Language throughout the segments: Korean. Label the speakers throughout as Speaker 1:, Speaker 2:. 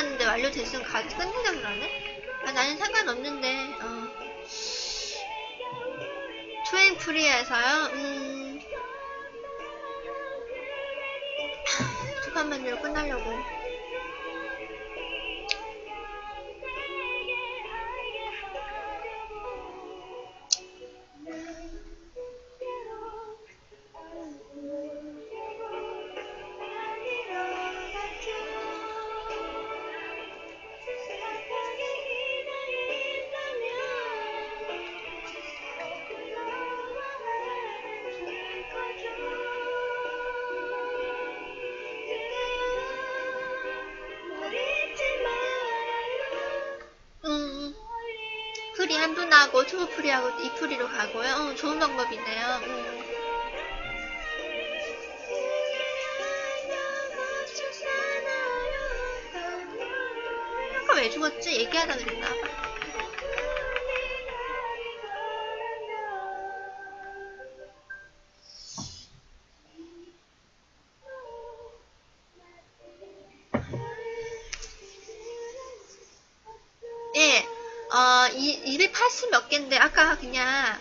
Speaker 1: 돌았는데 완료됐으면 같이 끝내자 그러네? 아, 나는 상관없는데, 어. 투행 프리에서요? 음. 두 판만 뒤로 끝나려고. 한두 나고 투브 프리하고 이 프리로 가고요. 어, 좋은 방법이네요. 음. 아까 왜 죽었지? 얘기하다 그랬나 봐. 280 몇 개인데, 아까 그냥,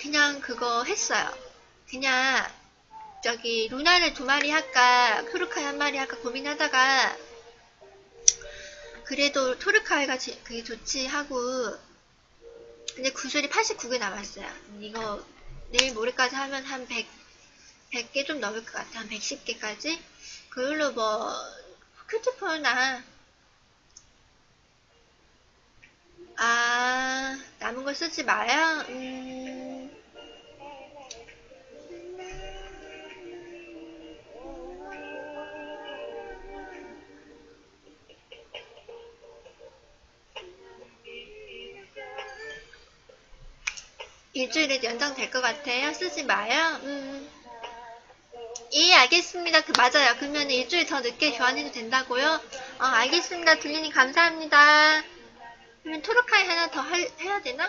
Speaker 1: 그냥 그거 했어요. 그냥, 저기, 루나를 두 마리 할까, 토르카이 한 마리 할까 고민하다가, 그래도 토르카이가 제- 그게 좋지 하고, 근데 구슬이 89개 남았어요. 이거, 내일 모레까지 하면 한 100, 100개 좀 넘을 것 같아. 한 110개까지? 그걸로 뭐, 큐티폴나, 아, 남은 거 쓰지 마요? 음. 일주일에 연장될 것 같아요? 쓰지 마요? 음. 예, 알겠습니다. 그, 맞아요. 그러면 일주일 더 늦게 교환해도 된다고요? 어, 알겠습니다. 들리니 감사합니다. 그러면 토르카이 하나 더 할- 해야 되나?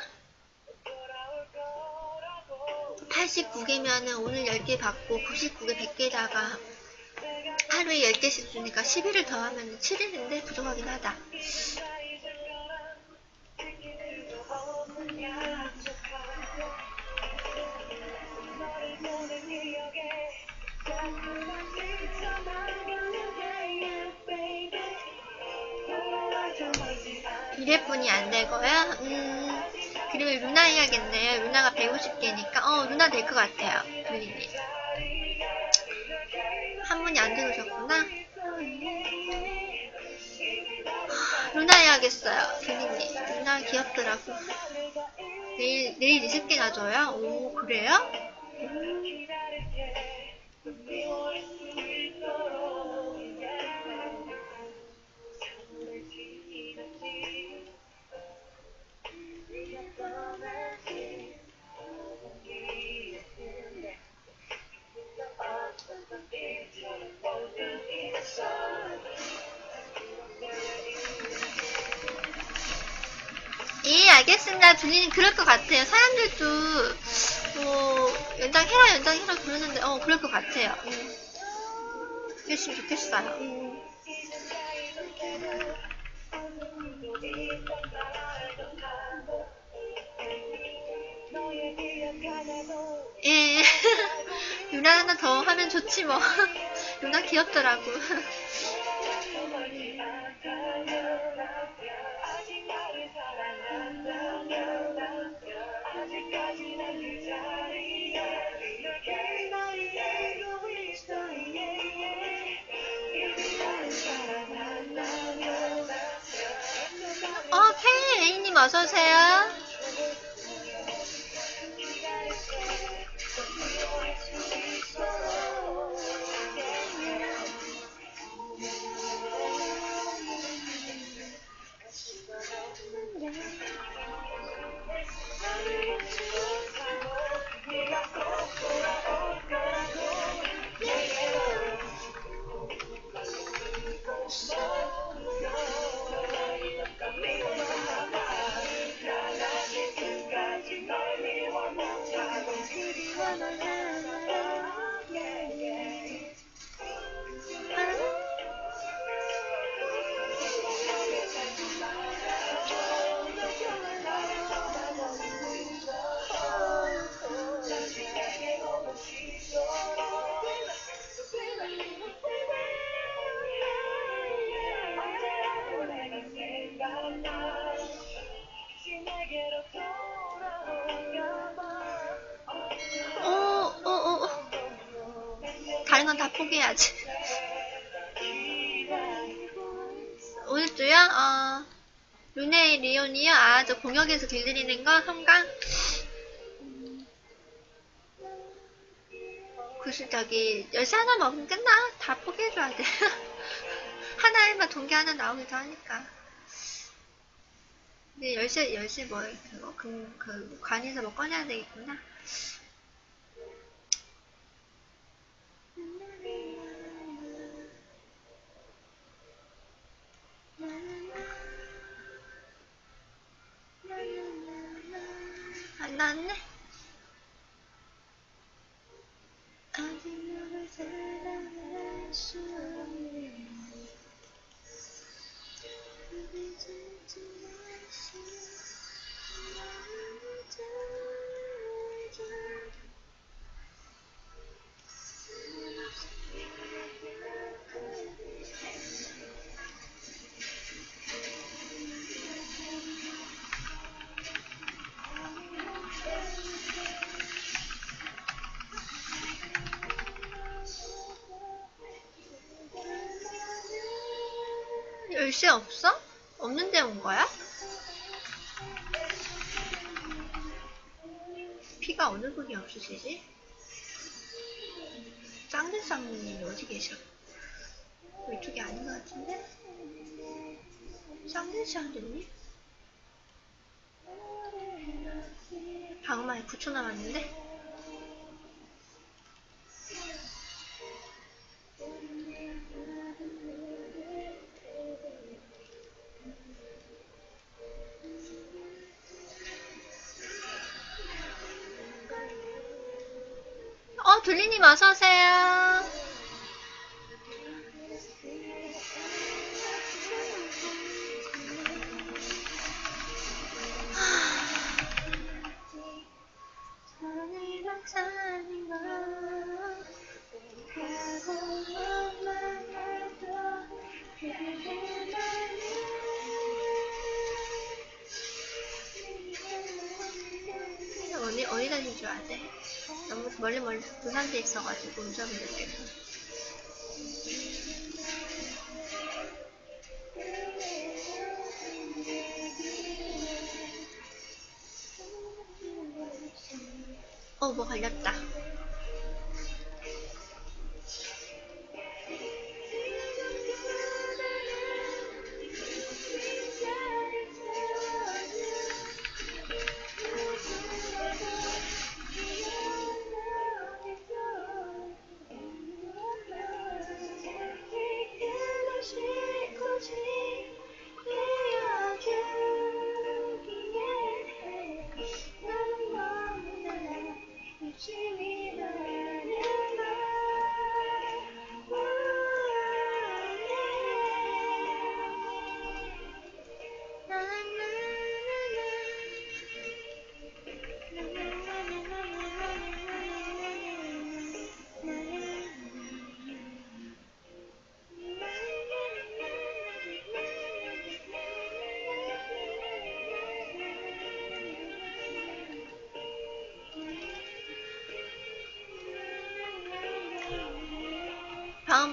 Speaker 1: 89개면은 오늘 10개 받고 99개 100개에다가 하루에 10개씩 주니까 11을 더하면 7일인데 부족하긴 하다. 미래뿐이 안 되고요. 음, 그리고 루나 해야겠네요. 루나가 150개니까. 어, 루나 될 것 같아요. 들리니. 한 분이 안 들으셨구나. 하, 루나 해야겠어요. 들리니. 루나 귀엽더라고. 내일, 내일 20개나 줘요? 오, 그래요? 알겠습니다. 들리니 그럴 것 같아요. 사람들도, 뭐, 연장해라, 연장해라 그러는데, 어, 그럴 것 같아요. 음. 그랬으면 좋겠어요. 음. 예. 유나 하나 더 하면 좋지 뭐. 유나 귀엽더라고. 케이 A님 어 어, 어, 어. 다른 건 다
Speaker 2: 포기해야지. 오늘 주요 어, 루네 리온이요? 아, 저 공역에서 길들이는 거? 성강? 글쎄, 저기, 열쇠 하나 먹으면 끝나. 다 포기해줘야 돼. 하나에만 동기 하나 나오기도 하니까. 근데 열쇠, 열쇠 뭐, 그거, 그, 그, 관에서 뭐 꺼내야 되겠구나. 안 나왔네? 아직 너를 사랑할 수 없는 열쇠 없어? 없는데 온 거야? 피가 어느 분이 없으시지? 쌍문님 어디 계셔? 이쪽이 아닌 것 같은데? 쌍들 쌍들님? 방어만에 9초 남았는데? 어, 둘리님 어서오세요. 다닌 줄 아세요? 너무 멀리 멀리 부산돼 있어가지고 운전을 못해서 어, 뭐 걸렸다.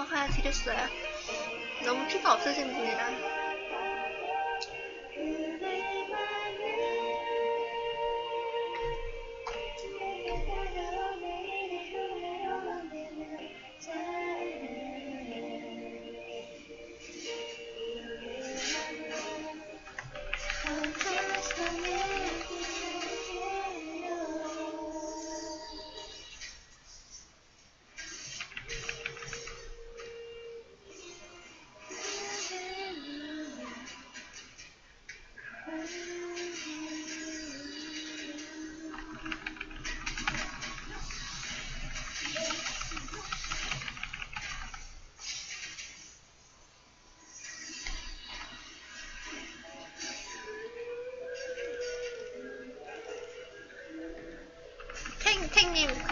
Speaker 2: 방어막 하나 드렸어요. 너무 피가 없어진 분이라.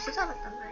Speaker 1: 是这样的，对？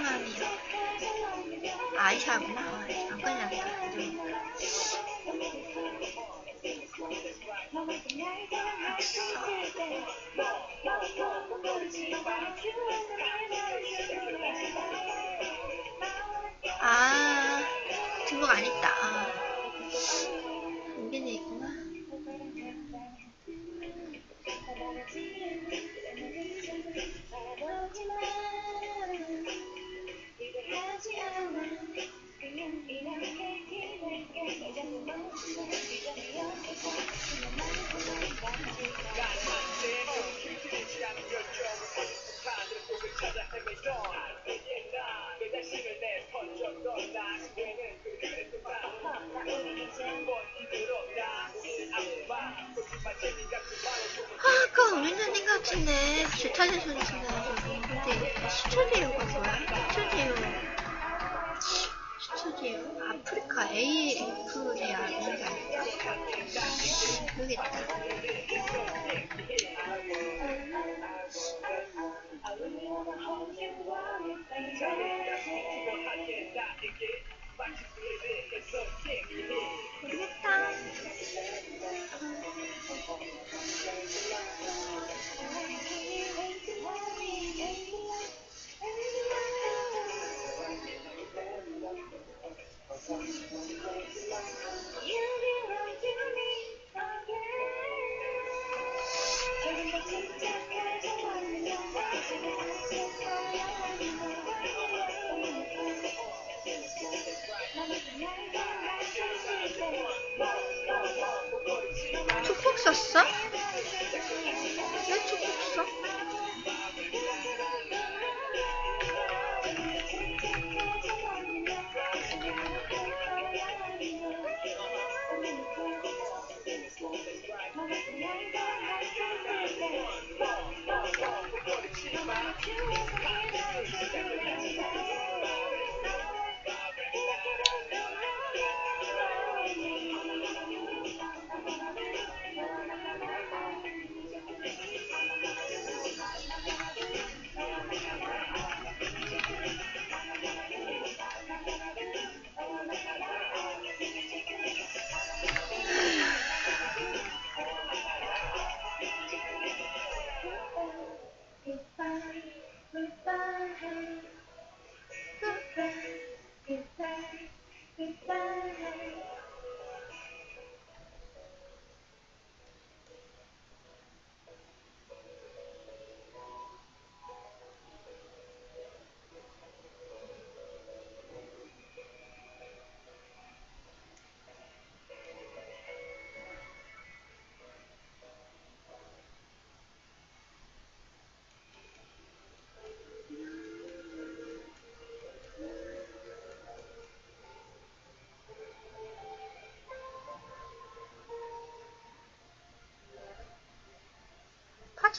Speaker 1: 성함이요. 아이샤구나. 아, 안 걸렸다. 아, 등록 안 했다. 모르겠다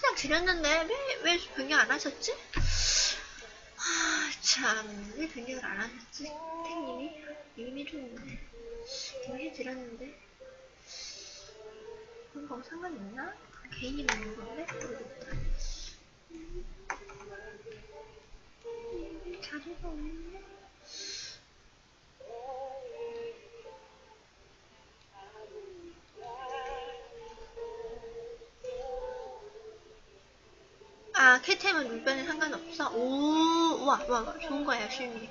Speaker 1: 파티장 드렸는데 왜, 왜 변경 안 하셨지? 아, 참, 왜 변경을 안 하셨지? 탱님이? 이미 줬는데. 이미 해드렸는데. 그런 거 상관 있나? 개인이 먹는 건데? 모르겠다. 자리가 없네. 아, 캐템은 눈변에 상관없어? 오, 와, 와, 와, 좋은 거야, 슈미.